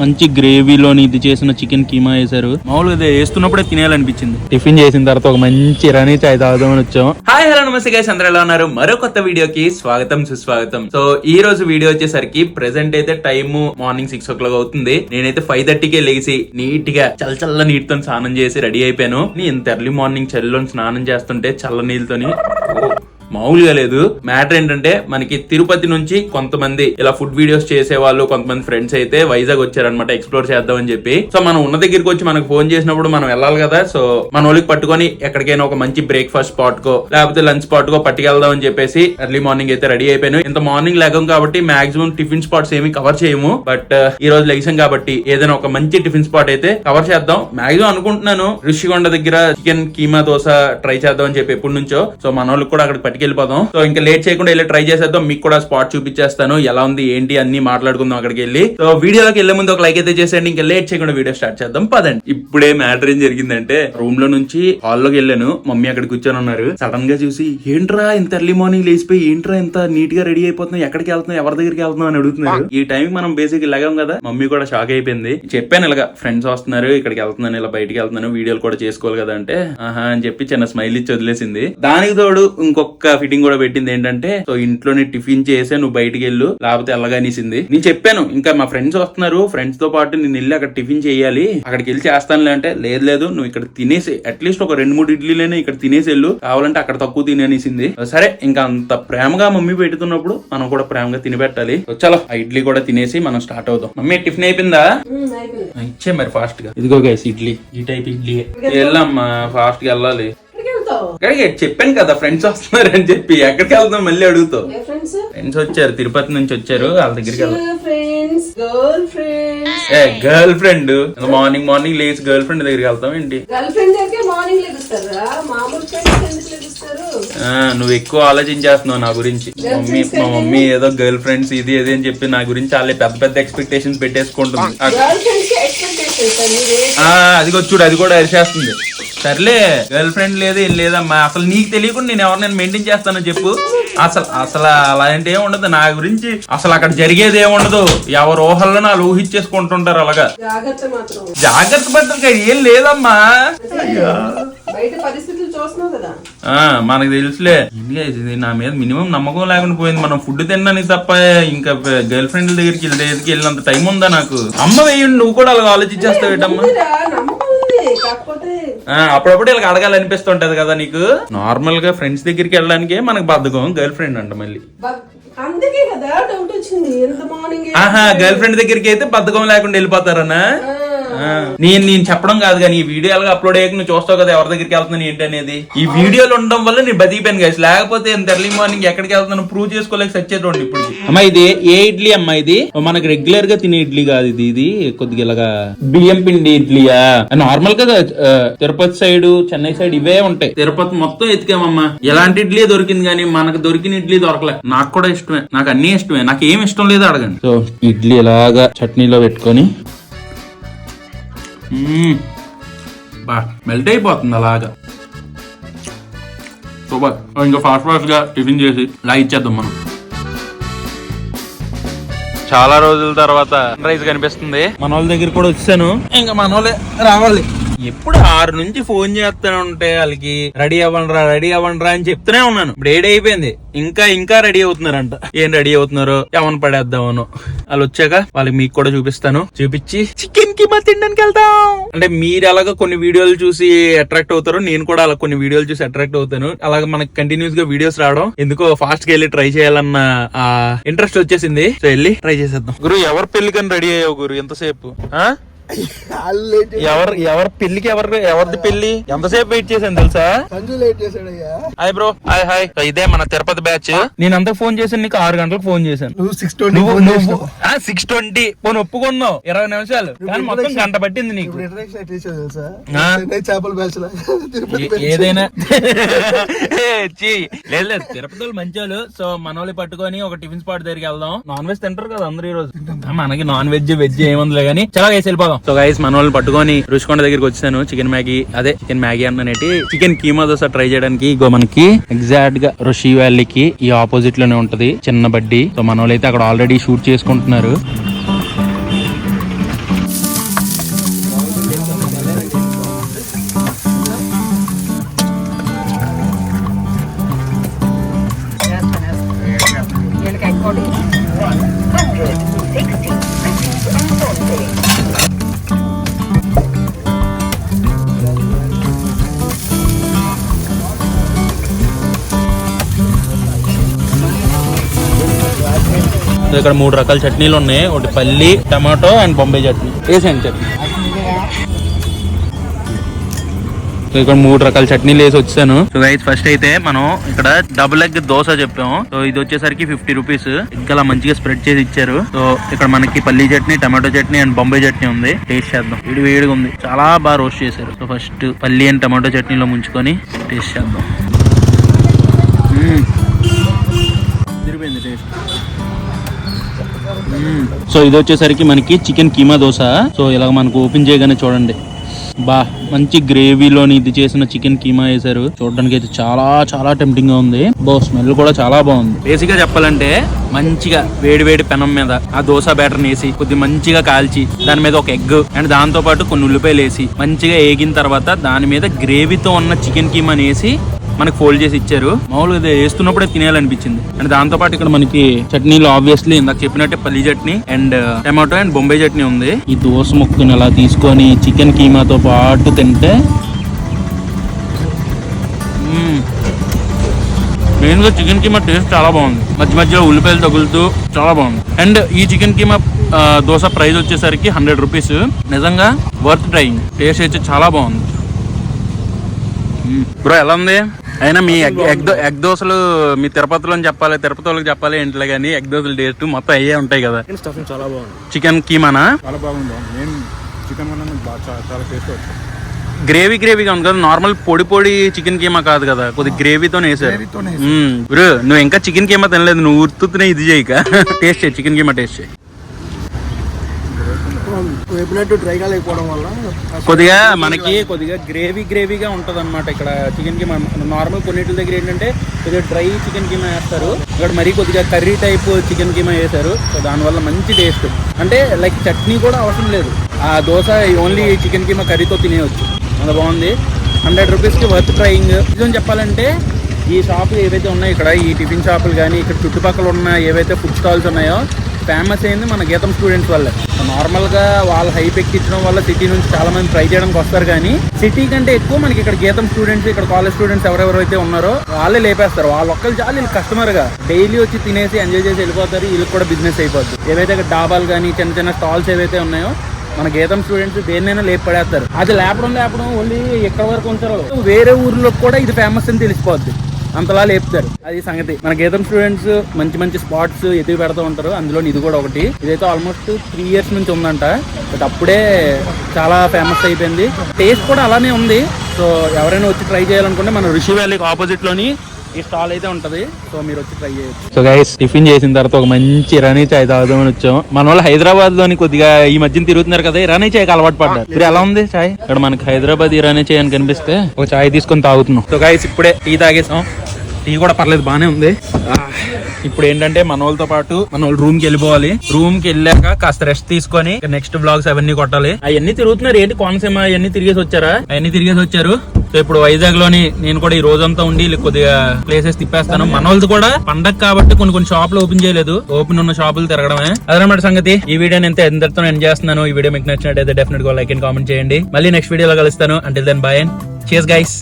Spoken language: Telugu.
మంచి గ్రేవీలోని ఇది చేసిన చికెన్ కీమా వేశారు. మామూలుగా ఇది వేస్తున్నప్పుడే తినేయాలనిపించింది. టిఫిన్ చేసిన తర్వాత ఒక మంచి రనీ చాయ్ తాగుదామని వచ్చాం హాయ్ హలో నమస్తే గైస్ అందరూ ఎలా ఉన్నారు? మరో కొత్త వీడియోకి స్వాగతం సుస్వాగతం. సో ఈ రోజు వీడియో వచ్చేసరికి ప్రెసెంట్ అయితే time morning six o'clock అవుతుంది. నేనైతే ఫైవ్ థర్టీకే లేచి నీట్గా చల్ల చల్ల నీటితో స్నానం చేసి రెడీ అయిపోయాను. నేను ఇంత ఎర్లీ మార్నింగ్ చలిలో స్నానం చేస్తుంటే చల్ల నీళ్ళతోని. మామూలుగా లేదు. మ్యాటర్ ఏంటంటే మనకి తిరుపతి నుంచి కొంతమంది ఇలా ఫుడ్ వీడియోస్ చేసే వాళ్ళు కొంతమంది ఫ్రెండ్స్ అయితే వైజాగ్ వచ్చారనమాట ఎక్స్ప్లోర్ చేద్దాం అని చెప్పి. సో మనం ఉన్న దగ్గరికి వచ్చి మనకు ఫోన్ చేసినప్పుడు మనం వెళ్ళాలి కదా. సో మన వాళ్ళకి పట్టుకొని ఎక్కడికైనా ఒక మంచి బ్రేక్ఫాస్ట్ స్పాట్ కో లేకపోతే లంచ్ స్పాట్ కో పట్టుకెళ్దాం అని చెప్పేసి ఎర్లీ మార్నింగ్ అయితే రెడీ అయిపోయాను. ఇంత మార్నింగ్ లేగం కాబట్టి మాక్సిమం టిఫిన్ స్పాట్స్ ఏమి కవర్ చేయము. బట్ uh, ఈ రోజు లెగిసాం కాబట్టి ఏదైనా ఒక మంచి టిఫిన్ స్పాట్ అయితే కవర్ చేద్దాం. మాక్సిమం అనుకుంటున్నాను ఋషికొండ దగ్గర చికెన్ కీమా దోశ ట్రై చేద్దాం అని చెప్పి ఎప్పటి నుంచో. సో మన వాళ్ళకి కూడా అక్కడ పట్టుకెళ్ళిపోదాం సో ఇంకా లేట్ చేయకుండా వెళ్ళి ట్రై చేసేద్దాం. మీకు కూడా స్పాట్ చూపించేస్తాను. ఎలా ఉంది ఏంటి అన్ని మాట్లాడుకుందాం అక్కడికి వెళ్ళి సో వీడియోలోకి వెళ్ళే ముందు ఒక లైక్ అయితే చేసేయండి. ఇంకా లేట్ చేయకుండా వీడియో స్టార్ట్ చేద్దాం. పదండి. ఇప్పుడే మ్యాటర్ ఏం జరిగిందంటే రూమ్లో నుంచి హాల్లోకి వెళ్ళాను. మమ్మీ అక్కడ కూర్చొని ఉన్నారు. సడన్గా చూసి ఏంట్రా ఇంత ఎర్లీ మార్నింగ్ లేచిపోయి ఏంట్రా ఇంత నీట్గా రెడీ అయిపోతున్నావు? ఎక్కడికి వెళ్తున్నావు? ఎవరి దగ్గరికి వెళ్తున్నావు? అని అడుగుతున్నారు. ఈ టైం మనం బేసిక్ ఇలాగాం కదా. మమ్మీ కూడా షాక్ అయిపోయింది. చెప్పాను ఇలాగా ఫ్రెండ్స్ వస్తున్నారు ఇక్కడికి వెళ్తున్నాను ఇలా బయటికి వెళ్తున్నాను వీడియోలు కూడా చేసుకోవాలి కదా అంటే ఆహా అని చెప్పి చిన్న స్మైల్ ఇచ్చి వదిలేసింది. దానికి తోడు ఇంకొక ఫిట్టింగ్ కూడా పెట్టింది ఏంటంటే సో ఇంట్లోనే టిఫిన్ చేసే నువ్వు బయటికి వెళ్ళు లేకపోతే వెళ్ళగానేసింది నేను చెప్పాను ఇంకా మా ఫ్రెండ్స్ వస్తున్నారు ఫ్రెండ్స్తో పాటు నేను వెళ్ళి అక్కడ టిఫిన్ చేయాలి అక్కడికి వెళ్ళి చేస్తానులే అంటే లేదు లేదు నువ్వు ఇక్కడ తినేసి అట్లీస్ట్ ఒక రెండు మూడు ఇడ్లీలైనా ఇక్కడ తినేసి వెళ్ళు కావాలంటే అక్కడ తక్కువ తినేసింది సరే ఇంకా అంత ప్రేమగా మమ్మీ పెడుతున్నప్పుడు మనం కూడా ప్రేమగా తిని పెట్టాలి. సో చలో ఆ ఇడ్లీ కూడా తినేసి మనం స్టార్ట్ అవుదాం. మమ్మీ టిఫిన్ అయిపోయిందా? ఇచ్చే మరి ఫాస్ట్గా. ఇదిగో గైస్ ఇడ్లీ. ఈ టైప్ ఇడ్లీ వెళ్ళమ్మా ఫాస్ట్గా వెళ్ళాలి. ఇక్కడికి చెప్పాను కదా ఫ్రెండ్స్ వస్తున్నారు అని చెప్పి. ఎక్కడికి వెళ్తాం మళ్ళీ అడుగుతావు? ఫ్రెండ్స్ ఫ్రెండ్స్ వచ్చారు తిరుపతి నుంచి వచ్చారు వాళ్ళ దగ్గరికి ఫ్రెండ్స్ గర్ల్ ఫ్రెండ్స్ ఏ గర్ల్ ఫ్రెండ్ మార్నింగ్ మార్నింగ్ లేచి గర్ల్ ఫ్రెండ్ దగ్గరికి వెళ్తాం ఏంటి? గర్ల్ ఫ్రెండ్ దగ్గర మార్నింగ్ లెగుస్తారా మామూలు ఫ్రెండ్స్ ఎందుకు లెగుస్తారు ఆ, నువ్వు ఎక్కువ ఆలోచించేస్తున్నావు నా గురించి. మమ్మీ మా మమ్మీ ఏదో గర్ల్ ఫ్రెండ్స్ ఇది అది అని చెప్పి నా గురించి వాళ్ళే పెద్ద పెద్ద ఎక్స్పెక్టేషన్స్ పెట్టేసుకుంటుంది. అదిగో చూడు అది కూడా అరిచేస్తుంది. సర్లే గర్ల్ ఫ్రెండ్ లేదు ఏం లేదమ్మా. అసలు నీకు తెలియకుండా నేను ఎవరినైనా మెయింటైన్ చేస్తానో చెప్పు. అసలు అసలు అలాంటి ఏం ఉండదు. నా గురించి అసలు అక్కడ జరిగేది ఏం ఉండదు. ఎవరు ఊహల్లో వాళ్ళు ఊహించేసుకుంటుంటారు అలాగా. జాగ్రత్త పడ్డ ఏం లేదమ్మా. మనకు తెలుసులే. నా మీద మినిమం నమ్మకం లేకుండా పోయింది. మనం ఫుడ్ తినడానికి తప్ప ఇంకా గర్ల్ ఫ్రెండ్ దగ్గరికి వెళ్ళి దగ్గరికి వెళ్ళినంత టైం ఉందా నాకు? అమ్మ వేయండి నువ్వు కూడా అలా ఆలోచించేస్తావేటమ్మా? ఉందిరా, అప్పుడప్పుడు ఇలా అడగాలనిపిస్తుంటది కదా నీకు? నార్మల్గా ఫ్రెండ్స్ దగ్గరికి వెళ్ళడానికే మనకు బద్ధకం గర్ల్ ఫ్రెండ్ అంట మళ్ళీ. బ- అందుకే కదా డౌట్ వచ్చింది ఎంత మార్నింగ్ ఆహా గర్ల్ ఫ్రెండ్ దగ్గరికి అయితే బద్ధకం లేకుండా వెళ్ళిపోతారనా? నేను నేను చెప్పడం కాదు కానీ ఈ వీడియో ఎలాగ అప్లోడ్ అయ్యాక నువ్వు చూస్తావు కదా ఎవరి దగ్గరికి వెళ్తున్నాను ఏంటి అనేది. ఈ వీడియోలు ఉండడం వల్ల నేను బతికిపోయాను గైస్ లేకపోతే ఇంత ఎర్లీ మార్నింగ్ ఎక్కడికి వెళ్తున్నాను ప్రూవ్ చేసుకోలేక సచ్చేటోండి ఇప్పుడు. అమ్మా ఇది ఏ ఇడ్లీ అమ్మా ఇది? మనకి రెగ్యులర్గా తినే ఇడ్లీ కాదు ఇది. ఇది కొద్దిగా ఇలాగా బియ్యం పిండి ఇడ్లీయా? నార్మల్గా ఆ, తిరుపతి సైడ్ చెన్నై సైడ్ ఇవే ఉంటాయి. తిరుపతి మొత్తం ఎతికామమ్మా. ఎలాంటి ఇడ్లీ దొరికింది కానీ మనకు దొరికిన ఇడ్లీ దొరకలే. నాకు కూడా ఇష్టమే. నాకు అన్ని ఇష్టమే. నాకు ఏం ఇష్టం లేదు అడగండి. సో ఇడ్లీ ఇలాగా చట్నీలో పెట్టుకొని. బా మెల్ట్ అయిపోతుంది అలాగా. సూపర్. ఇంకా ఫాస్ట్ ఫాస్ట్గా టిఫిన్ చేసి ఇలా ఇచ్చేద్దాం మనం. చాలా రోజుల తర్వాత రైస్ కనిపిస్తుంది. మన వాళ్ళ దగ్గర కూడా వచ్చాను. ఇంకా మన వాళ్ళే రావాలి. ఎప్పుడు ఆరు నుంచి ఫోన్ చేస్తూనే ఉంటే వాళ్ళకి రెడీ అవ్వండిరా రెడీ అవ్వండిరా అని చెప్తూనే ఉన్నాను. ఇప్పుడు ఏడు అయిపోయింది. ఇంకా ఇంకా రెడీ అవుతున్నారంట. ఏం రెడీ అవుతున్నారో ఎవరిని పడేద్దామను. వాళ్ళు వచ్చాక వాళ్ళకి మీకు కూడా చూపిస్తాను. చూపించి చికెన్కి మా తినడానికి వెళ్తాం అంటే మీరు అలాగా కొన్ని వీడియోలు చూసి అట్రాక్ట్ అవుతారు నేను కూడా అలా కొన్ని వీడియోలు చూసి అట్రాక్ట్ అవుతాను. అలాగే మనకి కంటిన్యూస్గా వీడియోస్ రావడం. ఎందుకో ఫాస్ట్గా వెళ్ళి ట్రై చేయాలన్న ఇంట్రెస్ట్ వచ్చేసింది. సో వెళ్ళి ట్రై చేసేద్దాం. గురు ఎవరు పెళ్ళికని రెడీ అయ్యావు గురు? ఎంతసేపు? ఆ? ఎవరు ఎవరి పెళ్ళికి ఎవరు ఎవరిది పెళ్ళి ఎంతసేపు వెయిట్ చేశాను తెలుసా? హాయ్ బ్రో హాయ్ హాయ్ ఇదే మన తిరుపతి బ్యాచ్ నేను అంతా ఫోన్ చేశాను నీకు ఆరు గంటలకు ఫోన్ చేశాను. నువ్వు సిక్స్ ట్వంటీ పోను ఒప్పుకున్నావు. ఇరవై నిమిషాలు. కానీ మొత్తం గంట పట్టింది నీకు. చేపల బ్యాచ్ ఏదైనా. లేదు లేదు. తిరుపతి వాళ్ళు మంచి వాళ్ళు సో మనోళ్ళు పట్టుకొని ఒక టిఫిన్ స్పాట్ దగ్గరికి వెళ్దాం. నాన్ వెజ్ తింటారు కదా అందరూ ఈ రోజు. మనకి నాన్ వెజ్ వెజ్ ఏముందిలే కానీ. చాలా వేసి వెళ్ళిపోదాం. సో గైస్ మన వాళ్ళని పట్టుకొని రుచికొండ దగ్గరికి వచ్చాను. చికెన్ మ్యాగీ అదే చికెన్ మ్యాగీ అన్ననేటి చికెన్ కీమా దోశ ట్రై చేయడానికి ఇగో మనకి ఎగ్జాక్ట్గా రుషి వ్యాలీకి ఈ ఆపోజిట్లోనే ఉంటది చిన్న బడ్డీ. సో మన అయితే అక్కడ ఆల్రెడీ షూట్ చేసుకుంటున్నారు. ఇక్కడ మూడు రకాల చట్నీలు ఉన్నాయి. ఒకటి పల్లి టమాటో అండ్ బొంబాయి చట్నీ. వేసేయండి చట్నీ. సో ఇక్కడ మూడు రకాల చట్నీలు వేసి వచ్చాను. సో గైస్ ఫస్ట్ అయితే మనం ఇక్కడ డబుల్ ఎగ్ దోశ చెప్పాము. సో ఇది వచ్చేసరికి ఫిఫ్టీ రూపీస్ ఇంకా మంచిగా స్ప్రెడ్ చేసి ఇచ్చారు. సో ఇక్కడ మనకి పల్లీ chutney tomato chutney and Bombay chutney ఉంది. టేస్ట్ చేద్దాం. వేడి వేడిగా ఉంది. చాలా బాగా రోస్ట్ చేశారు. సో ఫస్ట్ పల్లీ అండ్ టమాటో చట్నీలో ముంచుకొని టేస్ట్ చేద్దాం. సో ఇది వచ్చేసరికి మనకి చికెన్ కీమా దోశ. సో ఇలా మనకు ఓపెన్ చేయగానే చూడండి. బా మంచి గ్రేవీలోని ఇది చేసిన చికెన్ కీమా వేశారు. చూడడానికి అయితే చాలా చాలా టెంప్టింగ్గా ఉంది. బో స్మెల్ కూడా చాలా బాగుంది. బేసిక్గా చెప్పాలంటే మంచిగా వేడి వేడి పెనం మీద ఆ దోశ బ్యాటర్ వేసి కొద్ది మంచిగా కాల్చి దాని మీద ఒక ఎగ్ అండ్ దాంతో పాటు కొన్ని ఉల్లిపాయలు వేసి మంచిగా ఏగిన తర్వాత దాని మీద గ్రేవీతో ఉన్న చికెన్ కీమాని వేసి మనకి ఫోల్డ్ చేసి ఇచ్చారు. మామూలుగా ఇది వేస్తున్నప్పుడే తినేయాలనిపించింది. అండ్ దాంతో పాటు ఇక్కడ మనకి చట్నీలు ఆబ్వియస్లీ ఇందాక చెప్పినట్టే పల్లి chutney and tomato and Bombay chutney ఉంది. ఈ దోశ ముక్కని అలా తీసుకొని చికెన్ కీమాతో పాటు తింటే మెయిన్గా చికెన్ కీమా టేస్ట్ చాలా బాగుంది. మధ్య మధ్యలో ఉల్లిపాయలు తగులుతూ చాలా బాగుంది. అండ్ ఈ చికెన్ కీమా దోశ ప్రైస్ వచ్చేసరికి హండ్రెడ్ రూపీస్. నిజంగా వర్త్ ట్రైయింగ్. టేస్ట్ అయితే చాలా బాగుంది. బ్రో ఎలా ఉంది? అయినా మీ ఎగ్ ఎగ్ ఎగ్ దోశలు మీ తిరుపతిలో చెప్పాలి తిరుపతి వాళ్ళకి చెప్పాలి ఇంట్లో కానీ ఎగ్ దోశలు టేస్ట్ మొత్తం అయ్యే ఉంటాయి కదా. స్టఫింగ్ చాలా బాగుంది. చికెన్ కీమానా? చాలా బాగుంది నేను చికెన్ చాలా టేస్ట్ గ్రేవీ గ్రేవీగా ఉంది కదా నార్మల్ పొడి పొడి చికెన్ కీమా కాదు కదా. కొద్ది గ్రేవీతో వేసారు నువ్వు ఇంకా చికెన్ కీమా తినలేదు నువ్వు ఉర్తునే ఇది చేయక టేస్ట్ చేయి చికెన్ కీమా టేస్ట్ చేయి. వేపినట్టు డ్రై కాలేకపోవడం వల్ల కొద్దిగా మనకి కొద్దిగా గ్రేవీ గ్రేవీగా ఉంటది అనమాట ఇక్కడ చికెన్ కీమా నార్మల్ కొన్నిటి దగ్గర ఏంటంటే కొద్దిగా డ్రై చికెన్ కీమా వేస్తారు. ఇక్కడ మరీ కొద్దిగా కర్రీ టైప్ చికెన్ కీమా వేశారు. సో దానివల్ల మంచి టేస్ట్ అంటే లైక్ చట్నీ కూడా అవసరం లేదు. ఆ దోశ ఓన్లీ చికెన్ కీమా కర్రీతో తినేయచ్చు. అంత బాగుంది. హండ్రెడ్ రూపీస్కి వర్త్ ట్రయింగ్ నిజం చెప్పాలంటే ఈ షాపులు ఏవైతే ఉన్నాయో ఇక్కడ ఈ టిఫిన్ షాపులు కానీ ఇక్కడ చుట్టుపక్కల ఉన్న ఏవైతే ఫుడ్ స్టాల్స్ ఉన్నాయో ఫేమస్ అయింది మన గీతం స్టూడెంట్స్ వల్ల. నార్మల్గా వాళ్ళు హైప్ ఎక్కించడం వల్ల సిటీ నుంచి చాలా మంది ట్రై చేయడానికి వస్తారు కానీ సిటీ కంటే ఎక్కువ మనకి ఇక్కడ గీతం స్టూడెంట్స్ ఇక్కడ కాలేజ్ స్టూడెంట్స్ ఎవరెవరైతే ఉన్నారో వాళ్ళే లేపేస్తారు. వాళ్ళ ఒక్కరు చాలు వీళ్ళు కస్టమర్గా డైలీ వచ్చి తినేసి ఎంజాయ్ చేసి వెళ్ళిపోతారు వీళ్ళకి కూడా బిజినెస్ అయిపోద్ది. ఏవైతే ఇక్కడ డాబాలు కానీ చిన్న చిన్న స్టాల్స్ ఏవైతే ఉన్నాయో మన గీతం స్టూడెంట్స్ దేన్నైనా లేపడేస్తారు అది లేపడం లేపడం ఓన్లీ ఎక్కడ వరకు ఉంచారో వేరే ఊర్లో కూడా ఇది ఫేమస్ అని తెలిసిపోద్ది. అంతలా లేపుతారు. అది సంగతి. మన గీతం స్టూడెంట్స్ మంచి మంచి స్పాట్స్ ఎదుగు పెడతా ఉంటారు. అందులో ఇది కూడా ఒకటి. ఇదైతే ఆల్మోస్ట్ త్రీ ఇయర్స్ నుంచి ఉందంట. బట్ అప్పుడే చాలా ఫేమస్ అయిపోయింది. టేస్ట్ కూడా అలానే ఉంది. సో ఎవరైనా వచ్చి ట్రై చేయాలనుకుంటే మన రిషి వ్యాలీకి ఆపోజిట్లోని ఈ స్టాల్ అయితే ఉంటది. సో మీరు వచ్చి ట్రై చేయొచ్చు. సో గైస్ టిఫిన్ చేసిన తర్వాత ఒక మంచి ఇరానీ చాయ్ తాగుదామని వచ్చాం మన వాళ్ళు హైదరాబాద్లోని కొద్దిగా ఈ మధ్యన తిరుగుతున్నారు కదా ఇరానీ చాయ్ అలవాటు పడ్డారు. ఇప్పుడు ఎలా ఉంది చాయ్? ఇక్కడ మనకి హైదరాబాద్ ఇరానీ చాయ్ అని కనిపిస్తే ఒక చాయ్ తీసుకొని తాగుతున్నాం. సో గైస్ ఇప్పుడే టీ తాగేసాం. టీ కూడా పర్లేదు బానే ఉంది. ఇప్పుడు ఏంటంటే మన వాళ్ళతో పాటు మన వాళ్ళు రూమ్కి వెళ్ళిపోవాలి. రూమ్కి వెళ్ళాక కాస్త రెస్ట్ తీసుకొని నెక్స్ట్ బ్లాగ్స్ అవన్నీ కొట్టాలి. అవన్నీ తిరుగుతున్నారు. ఏంటి కోనసీమ? అవన్నీ తిరిగేసి వచ్చారా? అవన్నీ తిరిగేసి వచ్చారు. సో ఇప్పుడు వైజాగ్లోని నేను కూడా ఈ రోజంతా ఉండి కొద్దిగా ప్లేసెస్ తిప్పేస్తాను. మన వాళ్ళది కూడా పండగ కాబట్టి కొన్ని కొన్ని షాపులు ఓపెన్ చేయలేదు. ఓపెన్ ఉన్న షాపులు తిరగడమే. అదనమాట సంగతి. ఈ వీడియో నేను ఎంతటితో ఎండ్ చేస్తున్నాను. ఈ వీడియో మీకు నచ్చినట్టయితే డెఫినెట్గా లైక్ అండ్ కామెంట్ చేయండి. మళ్ళీ నెక్స్ట్ వీడియోలో కలుస్తాను. అంటే దెన్ బాయ్ అండ్ చేస్ గైస్